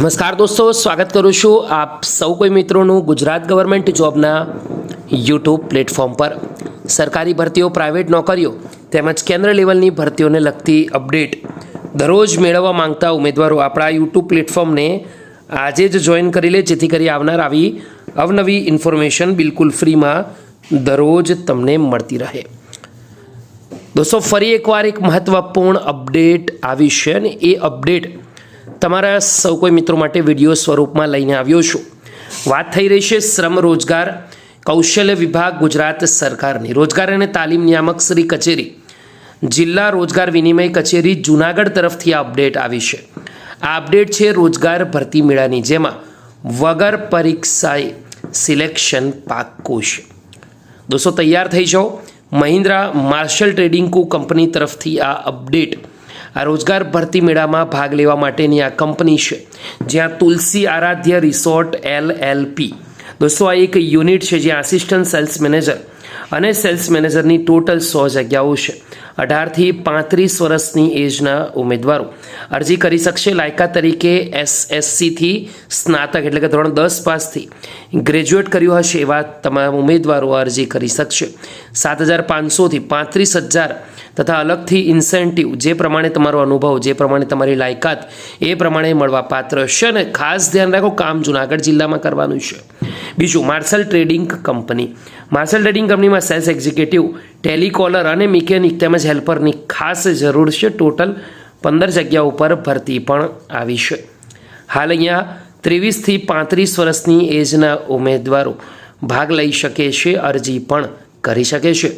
નમસ્કાર દોસ્તો, સ્વાગત કરું છું આપ સૌ કોઈ મિત્રોનું ગુજરાત ગવર્મેન્ટ જોબના યુટ્યુબ પ્લેટફોર્મ પર. સરકારી ભરતીઓ, પ્રાઇવેટ નોકરીઓ તેમજ કેન્દ્ર લેવલની ભરતીઓને લગતી અપડેટ દરરોજ મેળવવા માંગતા ઉમેદવારો આપણા યુટ્યુબ પ્લેટફોર્મને આજે જ જોઈન કરી લે, જેથી કરી આવનાર આવી અવનવી ઇન્ફોર્મેશન બિલકુલ ફ્રીમાં દરરોજ તમને મળતી રહે. દોસ્તો, ફરી એકવાર એક મહત્વપૂર્ણ અપડેટ આવી છે અને એ અપડેટ તમારા સૌ કોઈ મિત્રો માટે વીડિયો સ્વરૂપમાં લઈને આવ્યો છું. વાત થઈ રહી છે શ્રમ રોજગાર, કૌશલ્ય વિભાગ ગુજરાત સરકારની. રોજગાર અને તાલીમ નિયામક શ્રી કચેરી. જિલ્લા રોજગાર વિનિમય કચેરી જુનાગઢ તરફથી આ અપડેટ આવી છે. આ અપડેટ છે રોજગાર ભરતી મેળાની, જેમાં વગર પરીક્ષાએ સિલેક્શન પાક્કું છે દોસ્તો, તૈયાર થઈ જાઓ. Mahindra Marshal trading co company તરફથી આ અપડેટ આ રોજગાર ભરતી મેળામાં ભાગ લેવા માટેની આ કંપની છે, જ્યાં Tulsi Aaradhya resort L L P. દોસ્તો, આ એક યુનિટ છે જ્યાં આસિસ્ટન્ટ સેલ્સ મેનેજર અને સેલ્સ મેનેજરની ટોટલ સો જગ્યાઓ છે. અઢારથી પાંત્રીસ વર્ષની એજના ઉમેદવારો. અરજી કરી શકશે લાયકાત તરીકે એસએસસીથી સ્નાતક એટલે કે ધોરણ દસ પાસથી. ગ્રેજ્યુએટ કર્યું હશે એવા તમામ ઉમેદવારો અરજી કરી શકશે. સાત હજાર પાંચસોથી પાંત્રીસ હજાર તથા અલગથી ઇન્સેન્ટિવ જે પ્રમાણે તમારો અનુભવ, જે પ્રમાણે તમારી લાયકાત, એ પ્રમાણે મળવા પાત્ર છે અને ખાસ ધ્યાન રાખો કામ જુનાગઢ જિલ્લામાં કરવાનું છે. બીજું Marshal trading company. Marshal trading કંપનીમાં સેલ્સ એક્ઝિક્યુટિવ, ટેલિકોલર અને મિકેનિક તેમજ હેલ્પરની ખાસ જરૂર છે. ટોટલ પંદર જગ્યા ઉપર ભરતી પણ આવી છે. હાલ અહીંયા ત્રેવીસથી પાંત્રીસ વર્ષની એજના ઉમેદવારો ભાગ લઈ શકે છે, અરજી પણ કરી શકે છે.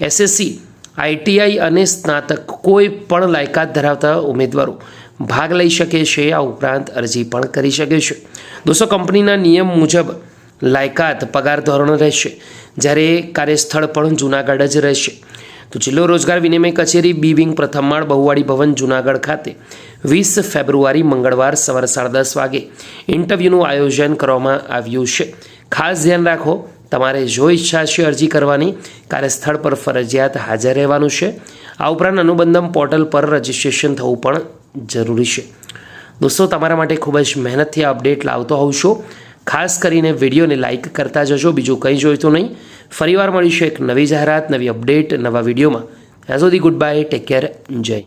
એસએસસી, આઈટીઆઈ અને સ્નાતક કોઈ પણ લાયકાત ધરાવતા ઉમેદવારો ભાગ લઈ શકે છે. આ ઉપરાંત અરજી પણ કરી શકે છે. દોસ્તો, કંપનીના નિયમ મુજબ લાયકાત, પગાર ધોરણો રહેશે. જ્યારે કાર્યસ્થળ પણ જૂનાગઢ જ રહેશે. તો જિલ્લો રોજગાર વિનિમય કચેરી બી વિંગ પ્રથમ માળ બહુવાડી ભવન જૂનાગઢ ખાતે વીસ ફેબ્રુઆરી મંગળવાર સવારે સાડા દસ વાગે ઇન્ટરવ્યૂનું આયોજન કરવામાં આવ્યું છે. ખાસ ધ્યાન રાખો, તમારે જો ઈચ્છા છે અરજી કરવાની, કાર્યસ્થળ પર ફરજિયાત હાજર રહેવાનું છે. આ ઉપરાંત અનુબંધમ પોર્ટલ પર રજિસ્ટ્રેશન થવું પણ જરૂરી છે. દોસ્તો, તમારા માટે ખૂબ જ મહેનતથી અપડેટ લાવતો હોઉં છું. ખાસ કરીને વિડીયોને લાઇક કરતા જજો, બીજું કંઈ જોઈતું નહીં. ફરીવાર મળીશું એક નવી જાહેરાત, નવી અપડેટ નવા વિડીયોમાં. ત્યાં સુધી ગુડ બાય ટેક કેર જય.